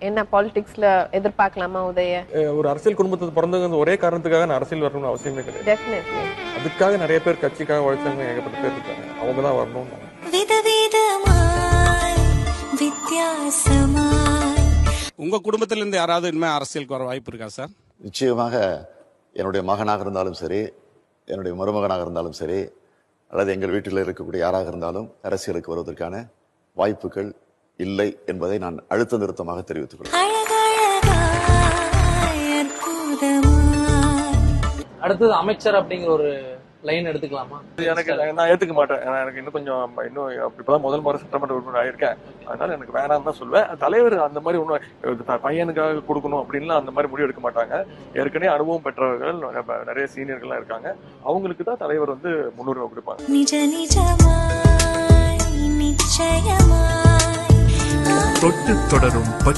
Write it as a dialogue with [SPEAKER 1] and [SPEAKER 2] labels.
[SPEAKER 1] என்ன பாலிடிக்ஸ்ல எதிர்பார்க்கலாமா உதய?
[SPEAKER 2] ஒரு அரசியல் குடும்பத்தை பிறந்தவங்க ஒரே காரணத்துக்காக நான் அரசியல் வரணும்னு அவசியமே கிடையாது. அதுக்காக நிறைய பேர் கட்சிக்காக உழைச்சவங்க ஏகப்பட்ட பேர் இருக்காங்க. அவங்க தான் வரணும்
[SPEAKER 3] வித்தியாசமாய்.
[SPEAKER 4] உங்க குடும்பத்துல இருந்து யாராவது இனிமே அரசியலுக்கு வர வாய்ப்பு இருக்கா சார்?
[SPEAKER 5] நிச்சயமாக என்னுடைய மகனாக இருந்தாலும் சரி என்னுடைய மருமகனாக இருந்தாலும் சரி அல்லது எங்கள் வீட்டில் இருக்கக்கூடிய யாராக இருந்தாலும் அரசியலுக்கு வருவதற்கான வாய்ப்புகள் இல்லை என்பதை நான் அழுத்த நிறுத்தமாக தெரிவித்துக் கொள்கிறேன்.
[SPEAKER 6] அடுத்தது அமைச்சர் அப்படிங்கிற ஒரு லைன் எடுத்துக்கலாமா?
[SPEAKER 2] எனக்கு நான் ஏத்துக்க மாட்டேன். ஏன்னா எனக்கு இன்னும் கொஞ்சம் இன்னும் இப்பதான் முதல் முறை சட்டமன்ற உறுப்பினர் ஆயிருக்கேன். அதனால எனக்கு வேணாம்னு தான் சொல்லுவேன் தலைவர் அந்த மாதிரி ஒன்றும் பையனுக்காக கொடுக்கணும் அப்படின்லாம் அந்த மாதிரி முடிவு எடுக்க மாட்டாங்க. ஏற்கனவே அனுபவம் பெற்றவர்கள் நிறைய- நிறைய சீனியர்கள்லாம் இருக்காங்க. அவங்களுக்கு தான் தலைவர் வந்து முன்னுரிமை கொடுப்பாங்க.
[SPEAKER 7] தொட்டு தொடரும் பட்டு